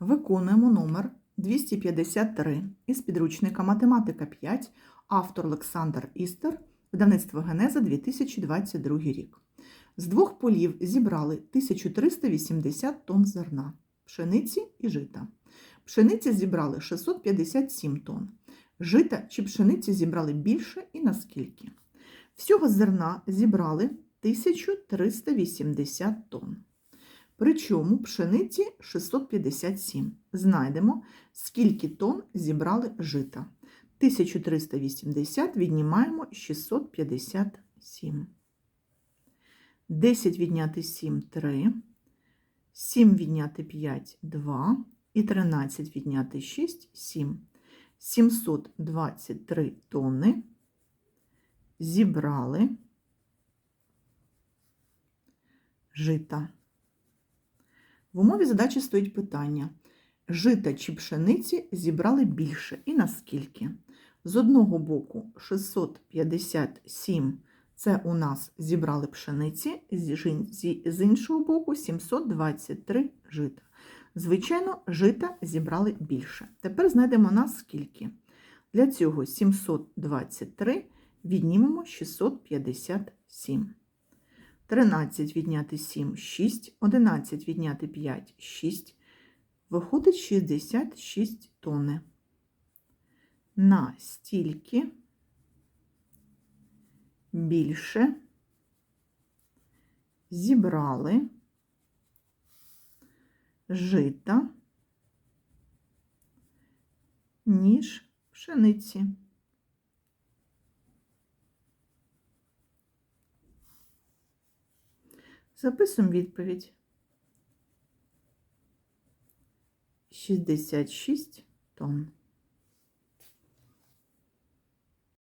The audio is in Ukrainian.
Виконуємо номер 253 із підручника Математика 5, автор Олександр Істер, видавництво Генеза 2022 рік. З двох полів зібрали 1380 тонн зерна, пшениці і жита. Пшениці зібрали 657 тонн. Жита чи пшениці зібрали більше і наскільки. Всього зерна зібрали 1380 тонн. Причому пшениці 657. Знайдемо, скільки тонн зібрали жита. 1380 віднімаємо 657. 10 відняти 7 3. 7 відняти 5 2. І 13 відняти 6 7. 723 тонни зібрали жита. В умові задачі стоїть питання: жита чи пшениці зібрали більше і наскільки? З одного боку 657 це у нас зібрали пшениці, з іншого боку 723 жита. Звичайно, жита зібрали більше. Тепер знайдемо наскільки. Для цього 723 віднімемо 657. 13 відняти 7 6, 11 відняти 5 6. Виходить 66 тонни. На стільки більше зібрали жита, ніж пшениці. Записуємо відповідь. 66 тонн.